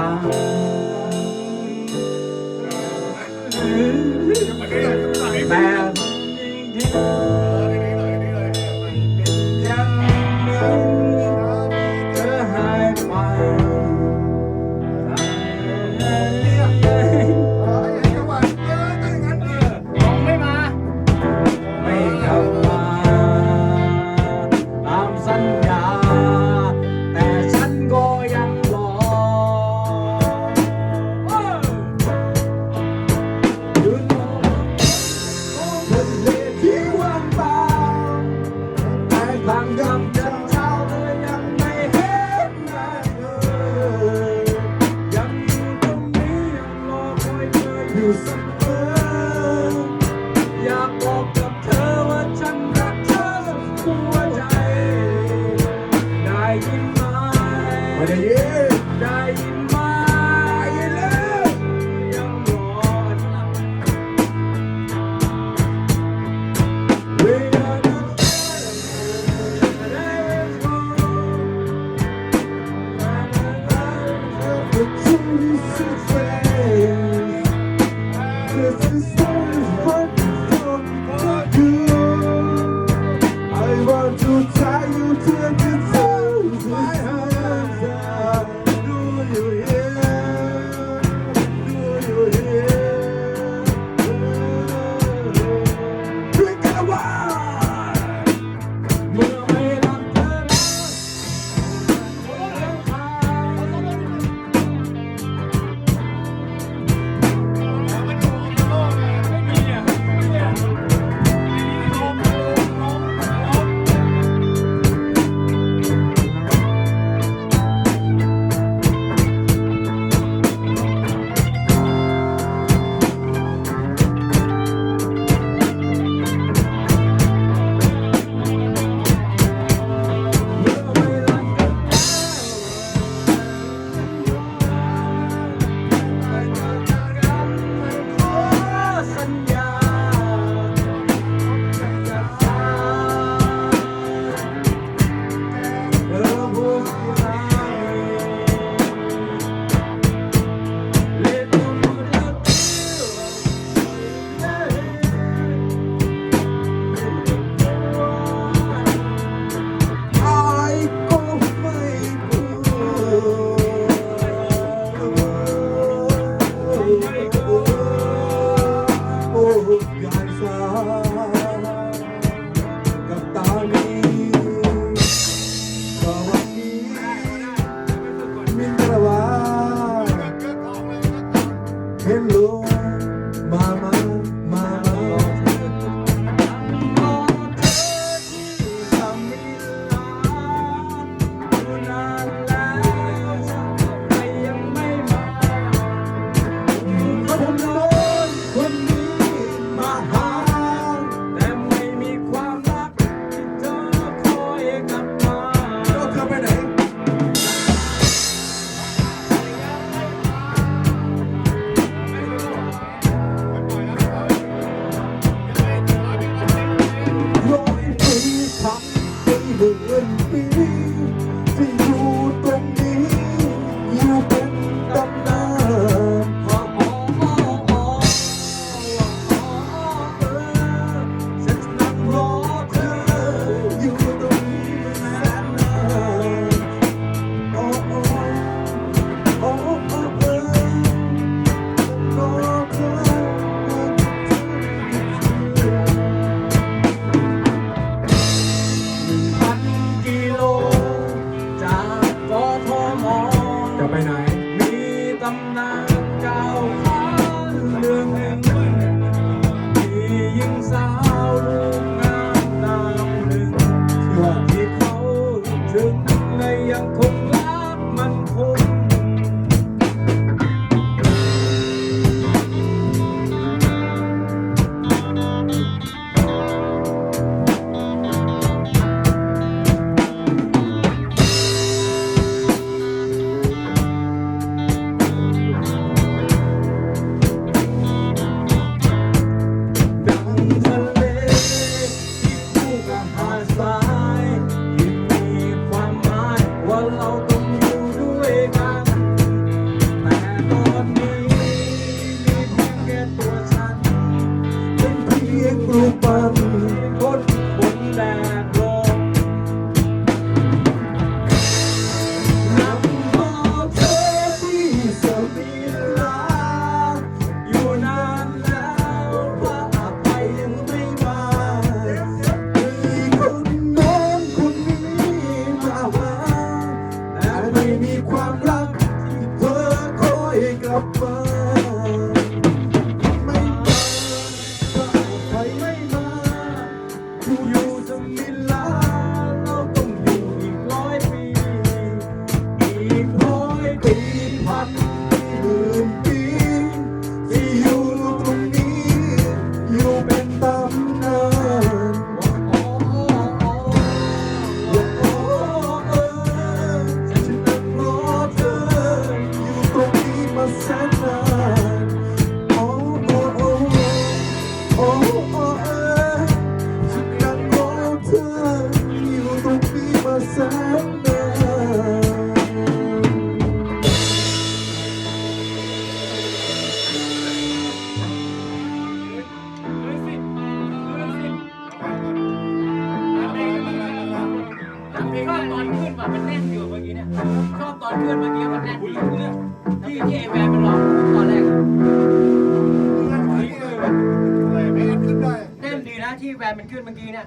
time อนขึ้นเมื่อกี้มันแน่นอยู่ที่ที่ไอแวนมันร้องตอนแรกอะอะไรไม่ขึ้นได้เต้นดีนะที่แวนมันขึ้นเมื่อกี้เนี่ย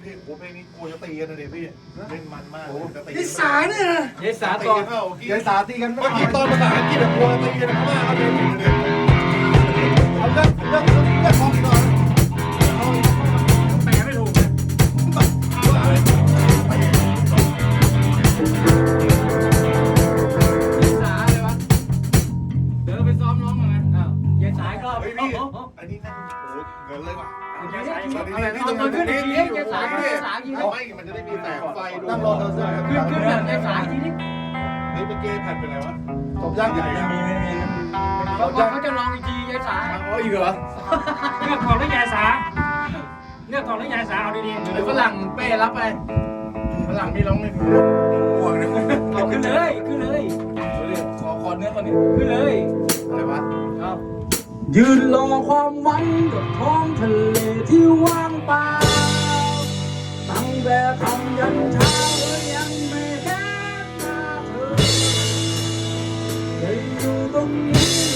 เพลงโอ้เพลงนี้กูจะตีกันนะเด็พี่เล่นมันมากจะตีนิสาเนี่ยนะเยสาตีต่อกันเปล่าเมื่อกี้เดี๋ยวสาตีกันไม่เมื่อได้กี้ตอนภาษาอังกฤษอะกลัวตีกันมากเอาเลยเอาเรื่องเรื่องเรื่อง เลยว่ะอีกอะไรตอนตอนขึ้นอีกทีเยสาเยสาอีกทีไม่มันจะได้มีแสงไฟดูนั่งรอเธอเสื้อขึ้นขึ้นแบบเยสาอีกทีนี่เฮ้ยเมื่อกี้แผ่นเป็นไรวะจบยากใหญ่ไม่มีไม่มีเขาเขาจะลองอีกทีเยสาอ๋ออีกเหรอเลือกของแล้วยายสาเลือกของแล้วยายสาเอาดีเดี๋ยวฝรั่งเป้รับไปฝรั่งมีร้องไม่ถูกง่วงนะเอาขึ้นเลยขึ้นเลยขอคอเนื้อก่อนดิขึ้นเลยอะไรวะ ยืนรอความหวังกับท้องทะเลที่ว่างเปล่า ตั้งแต่คำยันเช้ายังไม่เห็นหน้าเธอยังอยู่ตรงนี้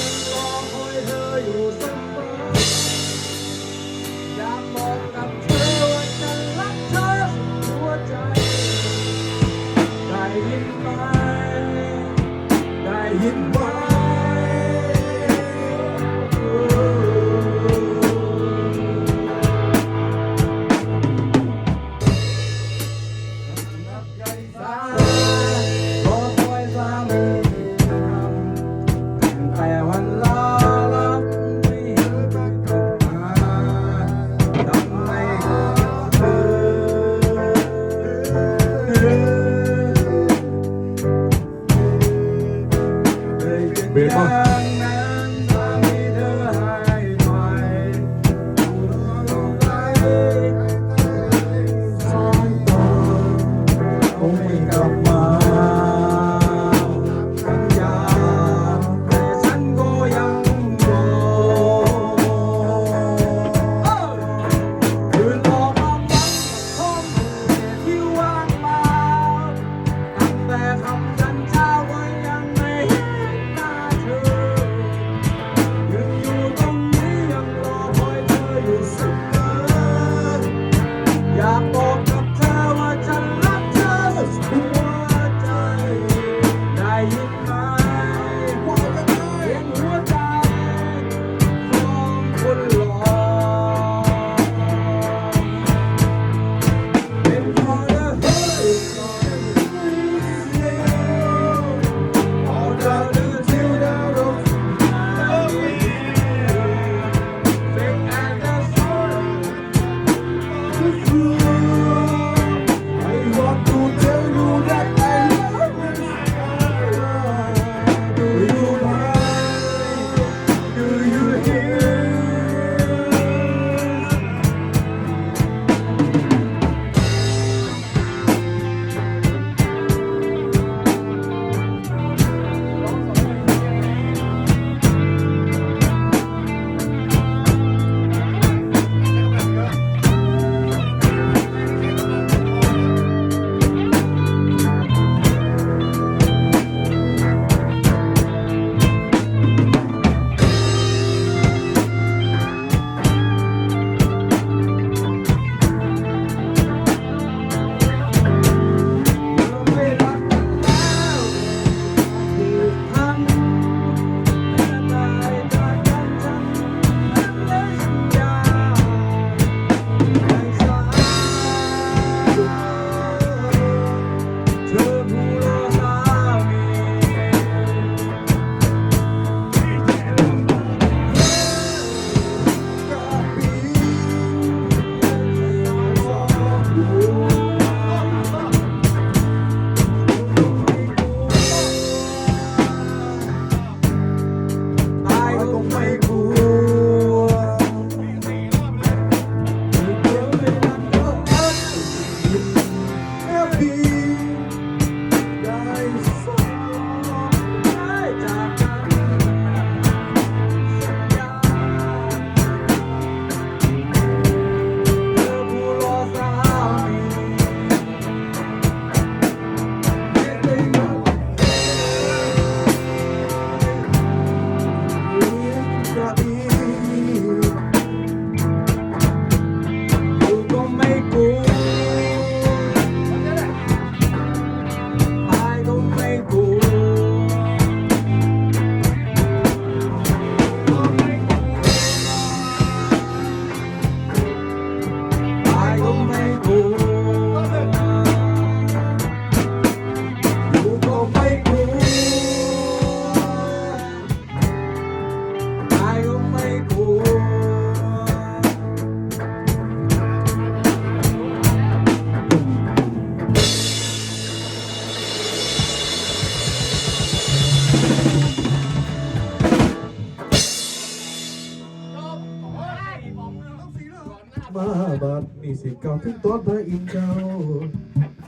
ถึงตอนพระอินทร์เจ้า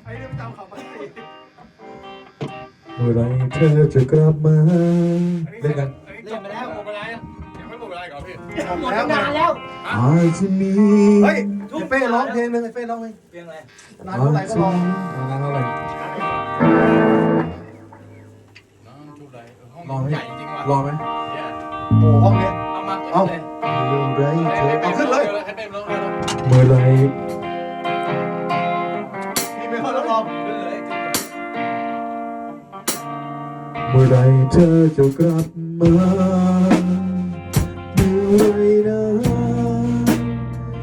ไอ้เรื่องจำคำไปเมื่อไรเธอจะกลับมาเล่นกันเล่นไปแล้วหมดเวลาแล้วยังไม่หมดเวลาอีกเหรอพี่หมดตั้งนานแล้วอาจจะมีเฮ้ยไอ้เป้ร้องเพลงหนึงไอ้เป้ร้องเพลงเพียงอะไรนานเท่าไหร่ก็ร้องนานเท่าไหร่น้องชุบไรเออห้องรอไหมใหญ่จริงว่ะรอไหมเนี่ยโอ้ห้องนี้เอามาเอาเลยเมื่อไรเธอเอาขึ้นเลยให้เป้ร้องเลยเมื่อไร มื่อไรเธอจะกลับมาเมื่อไรนะ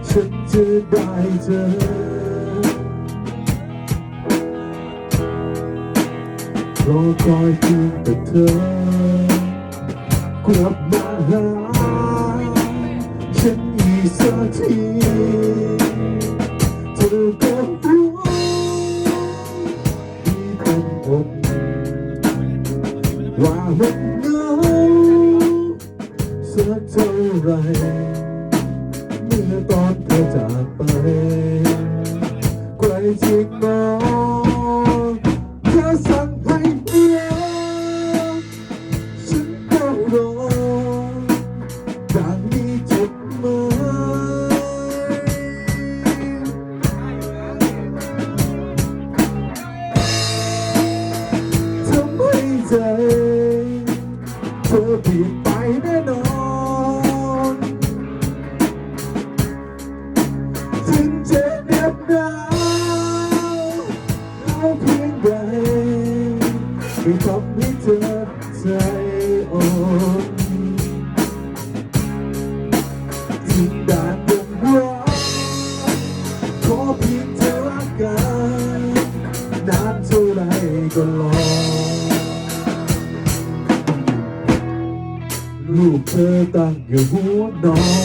ฉันจะได้เจอรอคอยเพียงแต่เธอกลับมาหาฉันอีกสักที สักเท่าไรเมื่อตอนเธอจากไป ใครที่มา ถึงด่านตรงร้อนขอเพียงเธอรักกันนานเท่าไรก็รอลูกเธอตั้งอยู่หัวนอน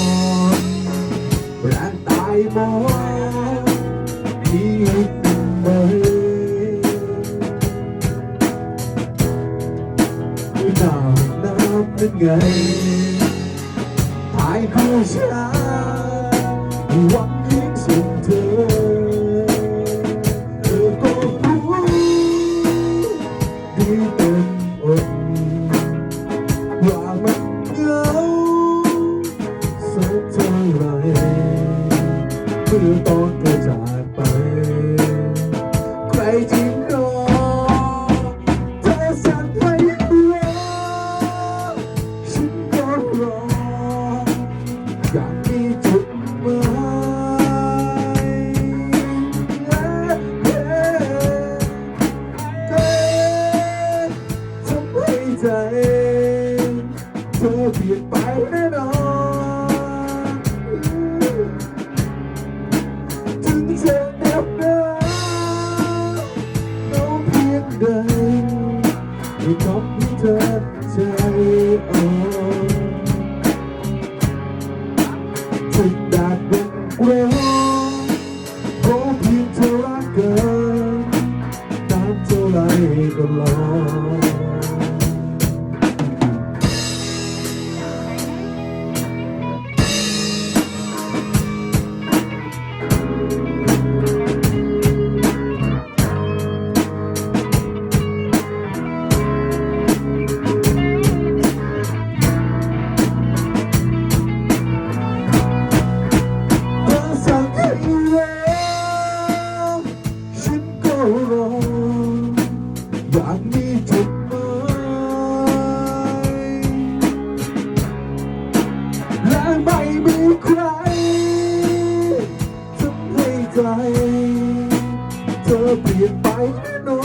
อเปลี่ยนไปแน่นอ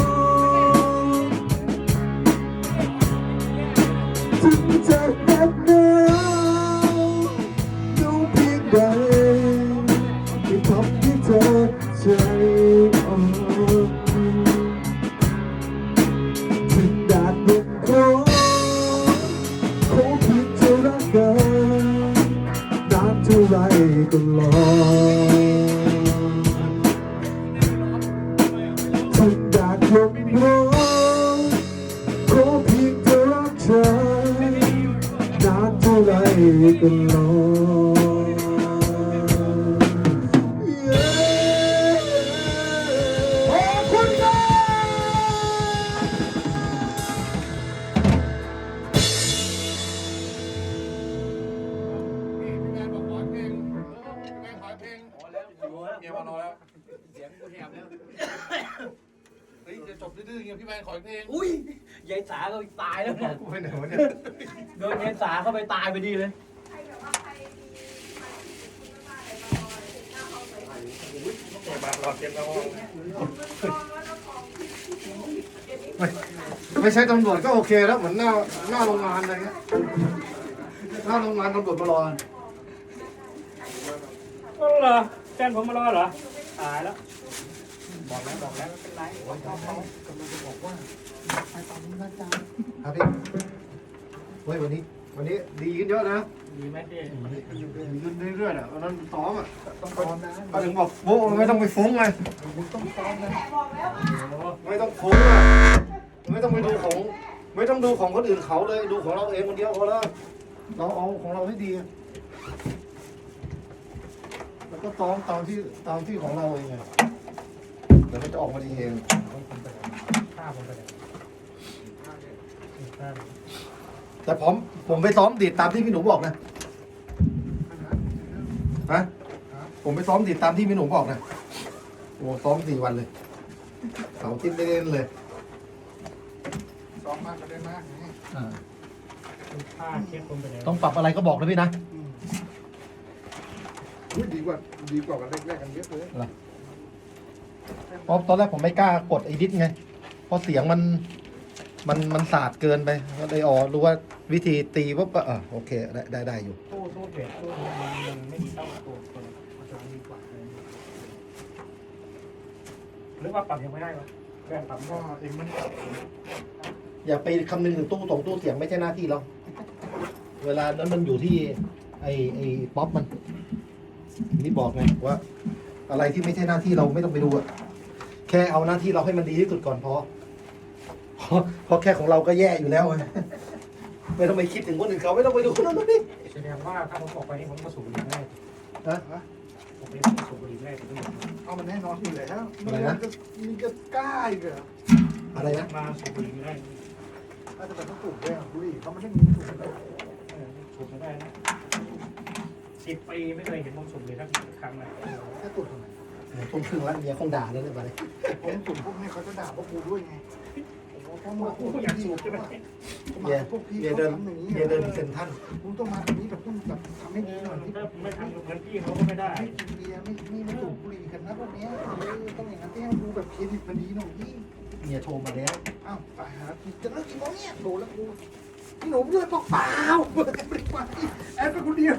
นถึงจะเหน็บหนาวเหงาเพียงใดที่ทำให้เธอใจอ่อนถึงแดดลมร้อนขอเพียงเธอรักกันนานเท่าไรก็รอ บดื้อๆเงี้ยพี่แมนขออีกเพลงอุ้ยยายสาก็ตายแล้วเนี่ยกูไปไหนวะเนี่ยโดนยายสาเข้าไปตายไปดีเลยใครแบบว่าใครมีใครมีคุณมากๆอะไรมารอเลยหน้าห้องเลย เก็บมารอเก็บแล้วผมมันรอแล้วแล้วของที่ที่ที่เดี๋ยวนี้ไม่ไม่ใช่ตำรวจก็โอเคแล้วเหมือนหน้าหน้าโรงงานอะไรเงี้ยหน้าโรงงานตำรวจมารอ ก็เหรอแฟนผมมารอเหรอ ตายแล้ว บอกแล้วบอกแล้วไม่เป็นไรครับพี่เฮ้ยวันนี้ วันนี้ดีขึ้นเยอะนะมีไหมพี่ดีขึ้นเรื่อยๆอะวันนั้นซ้อมอะต้องซ้อมนะเขาถึงบอกโว้ไม่ต้องไปฟุ้งไงบอกแล้วว่าไม่ต้องฟุ้งอะไม่ต้องไปดูของ ไม่ต้องดูของคนอื่นเขาเลยดูของเราเองคนเดียวพอแล้วเราเอาของเราให้ดีแล้วก็ซ้อมตามที่ตามที่ของเราเองไง เดี๋ยวมันจะออกมาดีเองฆ่าผมไปเลยฆ่าแต่ผมผมไปซ้อมดีดตามที่พี่หนูบอกนะฮะผมไปซ้อมดีดตามที่พี่หนูบอกนะโอ้ซ้อมสี่วันเลยเสาร์อาทิตย์ไม่ได้เล่นเลยซ้อมมากก็ได้มากไงอ่าฆ่าเคสผมไปเลยต้องปรับอะไรก็บอกนะพี่นะ อุ้ยดีกว่าดีกว่ากันแรกๆกันเยอะเลย เพราะตอนแรกผมไม่กล้ากดไอดิสไง เพราะเสียงมันมันมันสาดเกินไปก็เลยอ๋อรู้ว่าวิธีตีปุ๊บก็เออโอเคได้ได้ได้อยู่ตู้ตู้เบสตู้มันมันไม่ดีเท่าตัวตัวมันจะดีกว่าหรือว่าปรับยังไม่ได้วะแค่ปรับก็ก็เองมันอย่าไปคำนึงถึงตู้ตรงตู้เสียงไม่ใช่หน้าที่เราเวลานั้นมันอยู่ที่ ไอไอป๊อปมันนี่บอกไงว่า อะไรที่ไม่ใช่หน้าที่เราไม่ต้องไปดูอะแค่เอาหน้าที่เราให้มันดีที่สุดก่อนพอเพราะเพราะแค่ของเราก็แย่อยู่แล้วไงไม่ต้องไปคิดถึงคนอื่นเขาไม่ต้องไปดูคนนั้นคนนี้แสดงว่าถ้าผมออกไปนี่ผมก็สูบบุหรี่แรกนะผมเป็นสูบบุหรี่แรกที่ต้องเอามันแน่นอนอยู่แล้วอะไรนะมีก็กล้าอีกเหรออะไรนะมาสูบบุหรี่แรกถ้าจะเป็นต้องถูกด้วยบุหรี่เขาไม่ได้มีถูกเลยสูบไม่ได้นะ สิบปีไม่เคยเห็นผมสูบเลยสักครั้งเลยแค่ตุดทำไมต้นครึ่งแล้วเมียคงด่าแล้วเนี่ยไปผมตุ่มพวกนี้เขาจะด่าพวกกูด้วยไงผมว่าพ่อมากูอยากสูบใช่ไหมเมียพวกพี่เมียเขาเดินทำอย่างนี้เมียเดินเซ็นทรันคุณต้องมาแบบนี้แบบต้องแบบทำให้ดีหน่อยที่ถ้าไม่ทำเหมือนพี่เขาก็ไม่ได้ไม่กินเบียร์ไม่ไม่ไม่สูบบุหรี่กันนะพวกเนี้ยเออต้องอย่างนั้นให้มันดูแบบเครดิตมันดีหน่อยพี่เมียโทรมาแล้วอ้าวตายหาจะเลิกกินแล้วเนี่ยโดนแล้วกูพี่หนูเลือดเปล่าๆเปิดแอปไปแอปไปคนเดียว